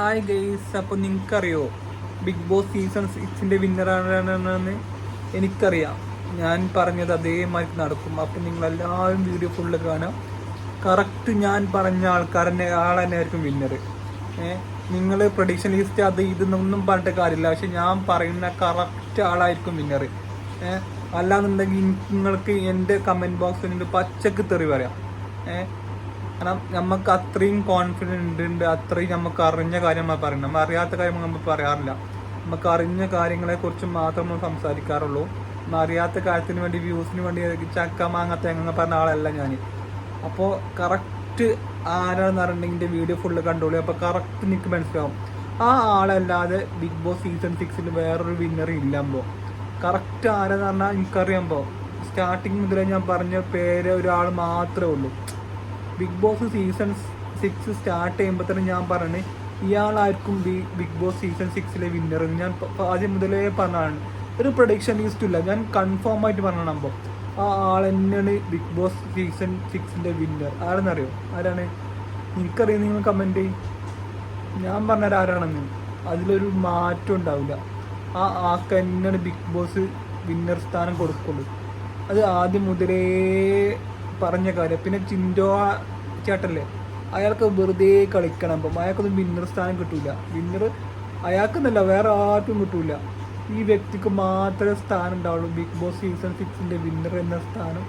Hi guys അപ്പോൾ നിങ്ങൾക്കറിയോ? Big Boss season സിക്സിന്റെ വിന്നറാണെന്ന് എനിക്കറിയാം. ഞാൻ പറഞ്ഞത് അതേമാതിരി നടക്കും. അപ്പോൾ നിങ്ങളെല്ലാവരും വീഡിയോ ഫുള്ള് കാണാം കറക്റ്റ് ഞാൻ പറഞ്ഞ ആൾക്കാരനെ ആൾ തന്നെ ആയിരിക്കും വിന്നർ നിങ്ങൾ പ്രൊഡിക്ഷൻ ലിസ്റ്റ് അത് ഇതെന്നൊന്നും പറഞ്ഞിട്ട് കാര്യമില്ല. പക്ഷെ ഞാൻ പറയുന്ന കറക്റ്റ് ആളായിരിക്കും വിന്നർ അല്ലാന്നുണ്ടെങ്കിൽ നിങ്ങൾക്ക് എന്റെ കമന്റ് ബോക്സിൽ പച്ചക്ക് തെറി പറയാം. ഏഹ് കാരണം നമുക്ക് അത്രയും കോൺഫിഡന്റ് ഉണ്ട് അത്രയും നമുക്ക് അറിഞ്ഞ കാര്യം നമ്മൾ പറയണം. നമ്മൾ അറിയാത്ത കാര്യം നമ്മൾ പറയാറില്ല. നമുക്ക് അറിഞ്ഞ കാര്യങ്ങളെ കുറിച്ച് മാത്രം നമ്മൾ സംസാരിക്കാറുള്ളൂ. അറിയാത്ത കാര്യത്തിന് വേണ്ടി വ്യൂസിന് വേണ്ടി ചക്ക മാങ്ങ തേങ്ങ പറഞ്ഞ ആളല്ല ഞാൻ അപ്പോൾ കറക്റ്റ് ആരാന്ന് പറഞ്ഞിട്ടുണ്ടെങ്കിൽ വീഡിയോ ഫുള്ള് കണ്ടോളൂ. അപ്പോൾ കറക്റ്റ് എനിക്ക് മനസ്സിലാവും. ആ ആളല്ലാതെ ബിഗ് ബോസ് സീസൺ സിക്സിൽ വേറൊരു വിന്നർ ഇല്ലാകുമ്പോൾ കറക്റ്റ് ആരെന്ന് പറഞ്ഞാൽ എനിക്കറിയാമ്പോൾ സ്റ്റാർട്ടിങ് മുതലേ ഞാൻ പറഞ്ഞ പേര് ഒരാൾ മാത്രമേ ഉള്ളൂ. Big Boss season six start ചെയ്യുമ്പോൾ തന്നെ ഞാൻ പറഞ്ഞു ഇയാളായിരിക്കും ബി ബിഗ് ബോസ് സീസൺ സിക്സിലെ വിന്നർ ഞാൻ പ- പ- ആദ്യം മുതലേ പറഞ്ഞതാണ്. ഒരു പ്രൊഡിക്ഷൻ ലിസ്റ്റ് ഇല്ല ഞാൻ കൺഫേം ആയിട്ട് പറഞ്ഞപ്പോൾ ആ ആൾ തന്നെയാണ് ബിഗ് ബോസ് സീസൺ സിക്സിന്റെ വിന്നർ ആരെന്നറിയോ? ആരാണ്? എനിക്കറിയാം നിങ്ങൾ കമന്റ് ഞാൻ പറഞ്ഞത് ആരാണെന്ന്. അതിലൊരു മാറ്റം ഉണ്ടാവില്ല. ആ ആൾക്ക് തന്നെയാണ് ബിഗ് ബോസ് വിന്നർ സ്ഥാനം കൊടുക്കുള്ളൂ. അത് ആദ്യം മുതലേ പറഞ്ഞ കാര്യം. പിന്നെ ചിൻഡോ ചേട്ടല്ലേ അയാൾക്ക് വെറുതെ കളിക്കണം. അപ്പം അയാൾക്കൊന്നും വിന്നർ സ്ഥാനം കിട്ടൂല. വിന്നർ അയാൾക്കെന്നല്ല വേറെ ആർക്കും കിട്ടൂല. ഈ വ്യക്തിക്ക് മാത്രമേ സ്ഥാനം ഉണ്ടാവുള്ളൂ. ബിഗ് ബോസ് സീസൺ സിക്സിന്റെ വിന്നർ എന്ന സ്ഥാനം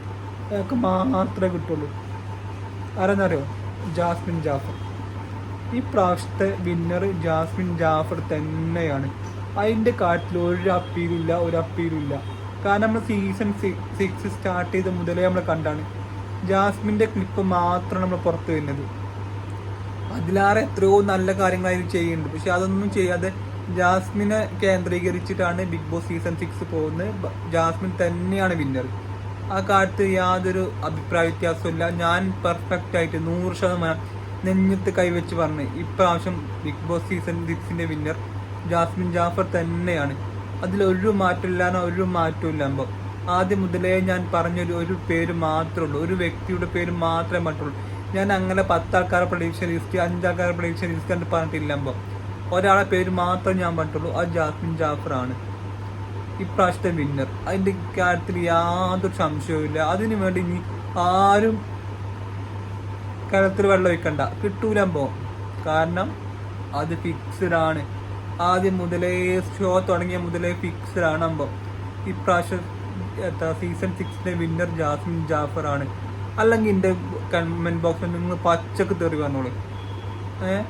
അയാൾക്ക് മാത്രമേ കിട്ടുള്ളൂ. ആരെന്നറിയോ? ജാസ്മിൻ ജാഫർ. ഈ പ്രാവശ്യത്തെ വിന്നർ ജാസ്മിൻ ജാഫർ തന്നെയാണ്. അതിന്റെ കാര്യത്തിൽ ഒരു അപ്പീലില്ല ഒരു അപ്പീലില്ല കാരണം നമ്മൾ സീസൺ സിക്സ് സ്റ്റാർട്ട് ചെയ്ത മുതലേ നമ്മൾ കണ്ടാണ്. ജാസ്മിന്റെ ക്ലിപ്പ് മാത്രം നമ്മൾ പുറത്ത് വരുന്നത്. അതിലാറെ എത്രയോ നല്ല കാര്യങ്ങളായിരുന്നു ചെയ്യുന്നുണ്ട്. പക്ഷെ അതൊന്നും ചെയ്യാതെ ജാസ്മിനെ കേന്ദ്രീകരിച്ചിട്ടാണ് ബിഗ് ബോസ് സീസൺ സിക്സ് പോകുന്നത്. ജാസ്മിൻ തന്നെയാണ് വിന്നർ ആ കാലത്ത് യാതൊരു അഭിപ്രായ വ്യത്യാസമില്ല ഞാൻ പെർഫെക്റ്റ് ആയിട്ട് നൂറ് ശതമാനം നെഞ്ഞത്ത് കൈവച്ച് പറഞ്ഞു ഇപ്രാവശ്യം ബിഗ് ബോസ് സീസൺ സിക്സിന്റെ വിന്നർ ജാസ്മിൻ ജാഫർ തന്നെയാണ്. അതിലൊരു മാറ്റമില്ലാന്ന് ഒരു മാറ്റവും ഇല്ല അപ്പോൾ ആദ്യം മുതലേ ഞാൻ പറഞ്ഞൊരു ഒരു പേര് മാത്രമേ ഉള്ളൂ ഒരു വ്യക്തിയുടെ പേര് മാത്രമേ പറ്റുള്ളൂ ഞാൻ അങ്ങനെ പത്താൾക്കാരെ പ്രൊഡിക്ഷൻ ലിസ്റ്റ് അഞ്ചാൾക്കാരെ പ്രൊഡിക്ഷൻ ലിസ്റ്റ് എന്ന് പറഞ്ഞിട്ടില്ല അപ്പോൾ ഒരാളെ പേര് മാത്രം ഞാൻ പറഞ്ഞിട്ടുള്ളൂ. ആ ജാസ്മിൻ ജാഫറാണ്. ഇപ്രാവശ്യത്തെ വിന്നർ അതിന്റെ കാര്യത്തിൽ യാതൊരു സംശയവും ഇല്ല. അതിനു വേണ്ടി ഇനി ആരും കിണത്തിൽ വെള്ളം ഒഴിക്കണ്ട. കിട്ടൂലമ്പോ കാരണം അത് ഫിക്സ്ഡ് ആണ്. ആദ്യം മുതലേ ഷോ തുടങ്ങിയ മുതലേ ഫിക്സ്ഡ് ആണ് അമ്പോ ഇപ്രാവശ്യം സീസൺ സിക്സിലെ വിന്നർ ജാസ്മിൻ ജാഫർ ആണ്. അല്ലെങ്കിൽ എന്റെ കമന്റ് ബോക്സിൽ നിങ്ങൾ പച്ചക്ക് തെറി പറഞ്ഞോളൂ ഏഹ്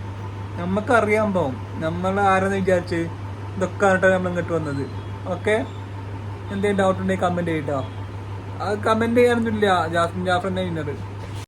നമുക്കറിയാൻ പോവും. നമ്മൾ ആരെന്ന് വിചാരിച്ച് ഇതൊക്കെ ആയിട്ടാണ് നമ്മൾ ഇങ്ങോട്ട് വന്നത്. ഓക്കെ? എന്തെങ്കിലും ഡൗട്ട് ഉണ്ടെങ്കിൽ കമന്റ് ചെയ്യട്ടോ അത് കമന്റ് ചെയ്യാനൊന്നുമില്ല. ജാസ്മിൻ ജാഫറിന്റെ വിന്നർ